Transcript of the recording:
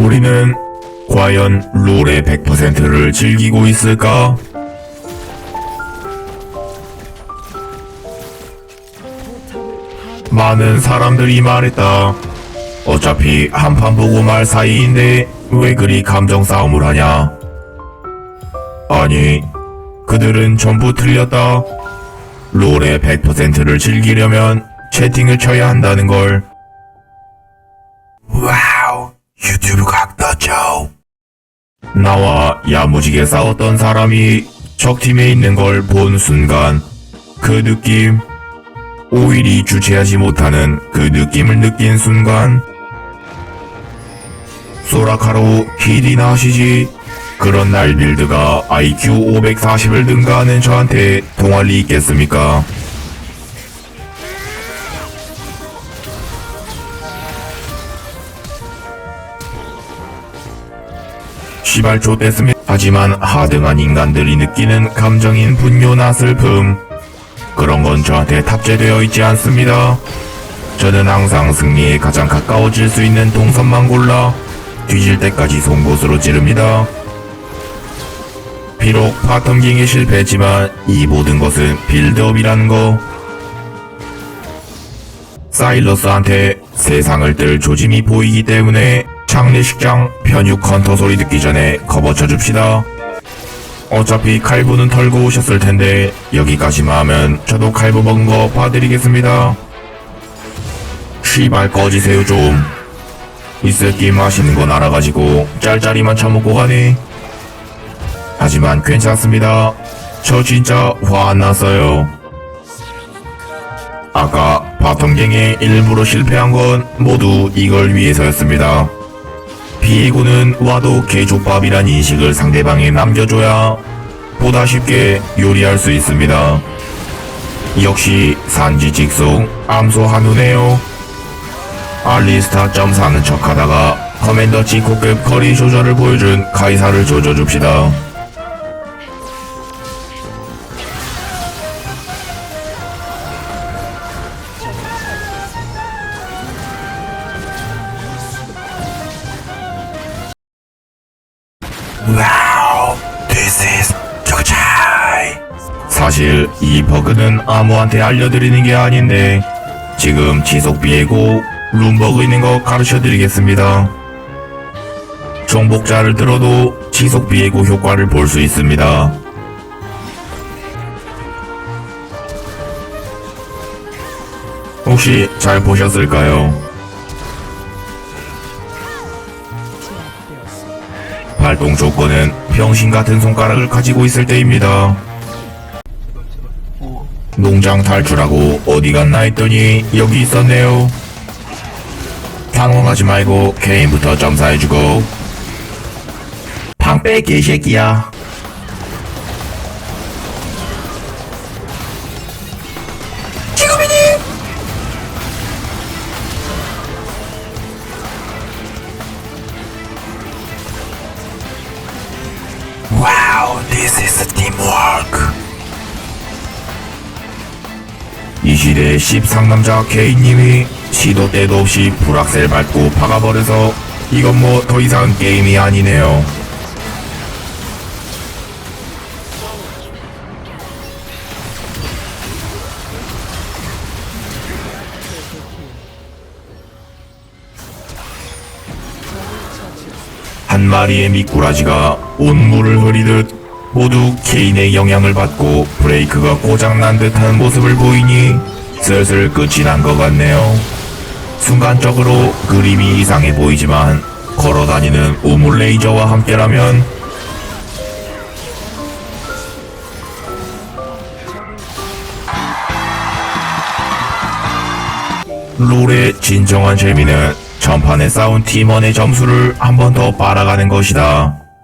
우리는 과연 롤의 100%를 즐기고 있을까? 많은 사람들이 말했다. 어차피 한판 보고 말 사이인데 왜 그리 감정 싸움을 하냐? 아니, 그들은 전부 틀렸다. 롤의 100%를 즐기려면 채팅을 쳐야 한다는 걸. 와우, 유튜브 각도죠. 나와 야무지게 싸웠던 사람이 적팀에 있는 걸 본 순간 그 느낌, 오일이 주체하지 못하는 그 느낌을 느낀 순간 소라카로 히디나 하시지 그런 날 빌드가 IQ 540을 능가하는 저한테 통할 리 있겠습니까? 시발 좆됐습니다. 하지만 하등한 인간들이 느끼는 감정인 분노나 슬픔 그런 건 저한테 탑재되어 있지 않습니다. 저는 항상 승리에 가장 가까워질 수 있는 동선만 골라 뒤질 때까지 송곳으로 찌릅니다. 비록 바텀갱에 실패했지만 이 모든 것은 빌드업이라는 거. 사일러스한테 세상을 뜰 조짐이 보이기 때문에 장례식장 편육 헌터 소리 듣기 전에 커버쳐 줍시다. 어차피 칼부는 털고 오셨을 텐데 여기까지만 하면 저도 칼부 먹은 거 봐드리겠습니다. 시발 꺼지세요 좀. 이 새끼 마시는 건 알아가지고 짤짤이만 처먹고 가네. 하지만 괜찮습니다. 저 진짜 화 안 났어요. 아까 바텀갱에 일부러 실패한 건 모두 이걸 위해서였습니다. 비에고는 와도 개족밥이란 인식을 상대방에 남겨줘야 보다 쉽게 요리할 수 있습니다. 역시 산지 직송 암소 한우네요. 알리스타 점 사는 척 하다가 커맨더 지코급 거리 조절을 보여준 카이사를 조져줍시다. This. 사실 이 버그는 아무한테 알려드리는 게 아닌데 지금 지속 비에고 룸버그 있는 거 가르쳐드리겠습니다. 정복자를 들어도 지속 비에고 효과를 볼 수 있습니다. 혹시 잘 보셨을까요? 발동 조건은 병신 같은 손가락을 가지고 있을 때입니다. 농장 탈출하고 어디 갔나 했더니 여기 있었네요. 당황하지 말고 개인부터 점사해주고 방빼 개새끼야. 와우, this is teamwork. 이 시대의 십상남자 케이님이 시도 때도 없이 불악셀 밟고 박아버려서 이건 뭐 더 이상 게임이 아니네요. 한 마리의 미꾸라지가 온 물을 흐리듯 모두 개인의 영향을 받고 브레이크가 고장난 듯한 모습을 보이니 슬슬 끝이 난 것 같네요. 순간적으로 그림이 이상해 보이지만 걸어다니는 우물 레이저와 함께라면 롤의 진정한 재미는 전판에 싸운 팀원의 점수를 한 번 더 빨아가는 것이다.